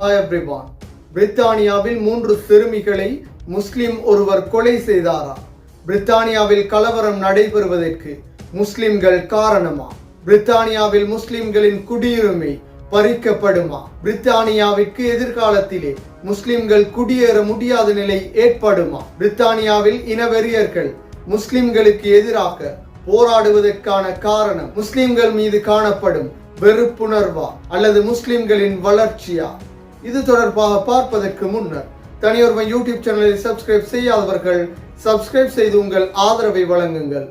Everyone பிரித்தானியாவில் மூன்று சிறுமிகளை முஸ்லிம் ஒருவர் கொலை செய்தாரா? பிரித்தானியாவில் கலவரம் நடைபெறுவதற்கு முஸ்லிம்கள் காரணமா? பிரித்தானியாவில் முஸ்லிம்களின் குடியுரிமை பறிக்கப்படுமா? பிரித்தானியாவிற்கு எதிர்காலத்திலே முஸ்லிம்கள் குடியேற முடியாத நிலை ஏற்படுமா? பிரித்தானியாவில் இனவெறியர்கள் முஸ்லிம்களுக்கு எதிராக போராடுவதற்கான காரணம் முஸ்லிம்கள் மீது காணப்படும் வெறுப்புணர்வா? அல்லது முஸ்லிம்களின் வளர்ச்சியா? இது தொடர்பாக பார்ப்பதற்கு முன்னர் தனியொருமை யூடியூப் சேனலை சப்ஸ்கிரைப் செய்யாதவர்கள் சப்ஸ்கிரைப் செய்து உங்கள் ஆதரவை வழங்குங்கள்.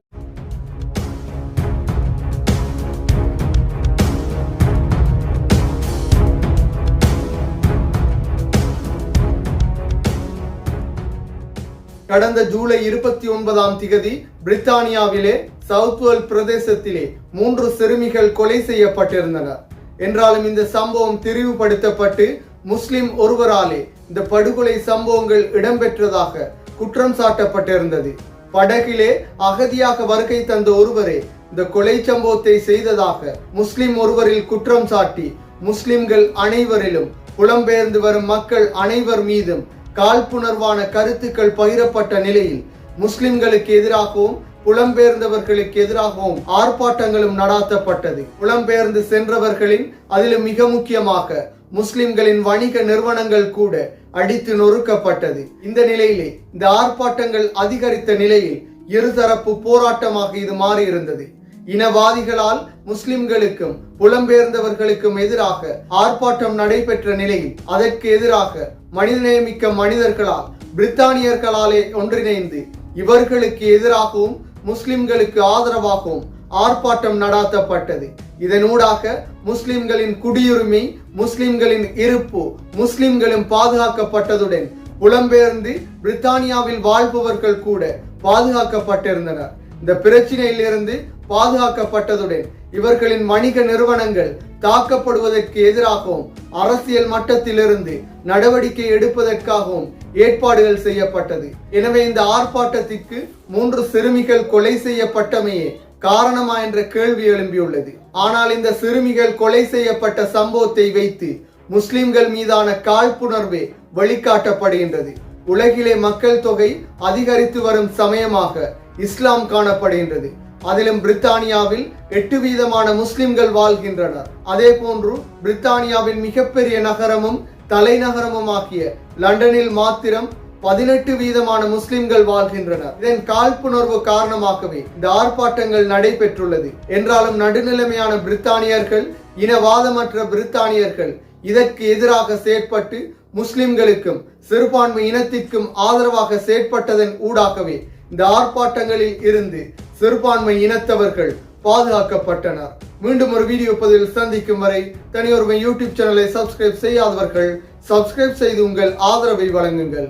கடந்த ஜூலை இருபத்தி ஒன்பதாம் திகதி பிரித்தானியாவிலே சவுத்வெல் பிரதேசத்திலே மூன்று சிறுமிகள் கொலை செய்யப்பட்டிருந்தனர். என்றாலும் இந்த சம்பவம் தெரிவுபடுத்தப்பட்டு முஸ்லிம் ஒருவராலே இந்த படுகொலை சம்பவங்கள் இடம்பெற்றதாக குற்றம் சாட்டப்பட்டிருந்தது. படகிலே அகதியாக வருகை தந்த ஒருவரே இந்த கொலை சம்பவத்தை செய்ததாக முஸ்லிம் ஒருவரில் குற்றம் சாட்டி முஸ்லிம்கள் அனைவரிலும் புலம்பெயர்ந்து வரும் மக்கள் அனைவர் மீதும் காழ்ப்புணர்வான கருத்துக்கள் பகிரப்பட்ட நிலையில் முஸ்லிம்களுக்கு எதிராகவும் புலம்பெயர்ந்தவர்களுக்கு எதிராகவும் ஆர்ப்பாட்டங்களும் நடாத்தப்பட்டது. புலம்பெயர்ந்து சென்றவர்களின் அதிலும் மிக முக்கியமாக முஸ்லிம்களின் வணிக நிறுவனங்கள் கூட அடித்து நொறுக்கப்பட்டது. இந்த நிலையிலே இந்த ஆர்ப்பாட்டங்கள் அதிகரித்த நிலையில் இருதரப்பு போராட்டமாக இது மாறியிருந்தது. இனவாதிகளால் முஸ்லிம்களுக்கும் புலம்பெயர்ந்தவர்களுக்கும் எதிராக ஆர்ப்பாட்டம் நடைபெற்ற நிலையில் அதற்கு எதிராக மனிதநேயமிக்க மனிதர்களால் பிரித்தானியர்களாலே ஒன்றிணைந்து இவர்களுக்கு எதிராகவும் முஸ்லிம்களுக்கு ஆதரவாகவும் ஆர்ப்பாட்டம் நடாத்தப்பட்டது. இதனூடாக முஸ்லிம்களின் குடியுரிமை முஸ்லிம்களின் இருப்பு முஸ்லிம்களும் பாதுகாக்கப்பட்டதுடன் புலம்பெயர்ந்து பிரித்தானியாவில் வாழ்பவர்கள் கூட பாதுகாக்கப்பட்டிருந்தனர். இந்த பிரச்சினையிலிருந்து பாதுகாக்கப்பட்டதுடன் இவர்களின் வணிக நிறுவனங்கள் தாக்கப்படுவதற்கு எதிராகவும் அரசியல் மட்டத்திலிருந்து நடவடிக்கை எடுப்பதற்காகவும் ஏற்பாடுகள் செய்யப்பட்டது. எனவே இந்த ஆர்ப்பாட்டத்திற்கு மூன்று சிறுமிகள் கொலை செய்யப்பட்டமையே காரணமா என்ற கேள்வி எழும்பியுள்ளது. ஆனால் இந்த சிறுமிகள் கொலை செய்யப்பட்ட சம்பவத்தை வைத்து முஸ்லிம்கள் மீதான காழ்ப்புணர்வே வழிகாட்டப்படுகின்றது. உலகிலே மக்கள் தொகை அதிகரித்து வரும் சமயமாக இஸ்லாம் காணப்படுகின்றது. அதிலும் பிரித்தானியாவில் எட்டு வீதமான முஸ்லிம்கள் வாழ்கின்றனர். அதே போன்று பிரித்தானியாவின் மிகப்பெரிய நகரமும் தலைநகரமும் ஆகிய லண்டனில் மாத்திரம் பதினெட்டு வீதமான முஸ்லிம்கள் வாழ்கின்றனர். இதன் காழ்ப்புணர்வு காரணமாகவே இந்த ஆர்ப்பாட்டங்கள் நடைபெற்றுள்ளது. என்றாலும் நடுநிலைமையான பிரித்தானியர்கள் இனவாதமற்ற பிரித்தானியர்கள் இதற்கு எதிராக செயற்பட்டு முஸ்லிம்களுக்கும் சிறுபான்மை இனத்திற்கும் ஆதரவாக செயற்பட்டதன் ஊடாகவே இந்த ஆர்ப்பாட்டங்களில் இருந்து சிறுபான்மை இனத்தவர்கள் பாதுகாக்கப்பட்டனர். மீண்டும் ஒரு வீடியோ பதிவில் சந்திக்கும் வரை தனியொருமை யூடியூப் சேனலை சப்ஸ்கிரைப் செய்யாதவர்கள் சப்ஸ்கிரைப் செய்து உங்கள் ஆதரவை வழங்குங்கள்.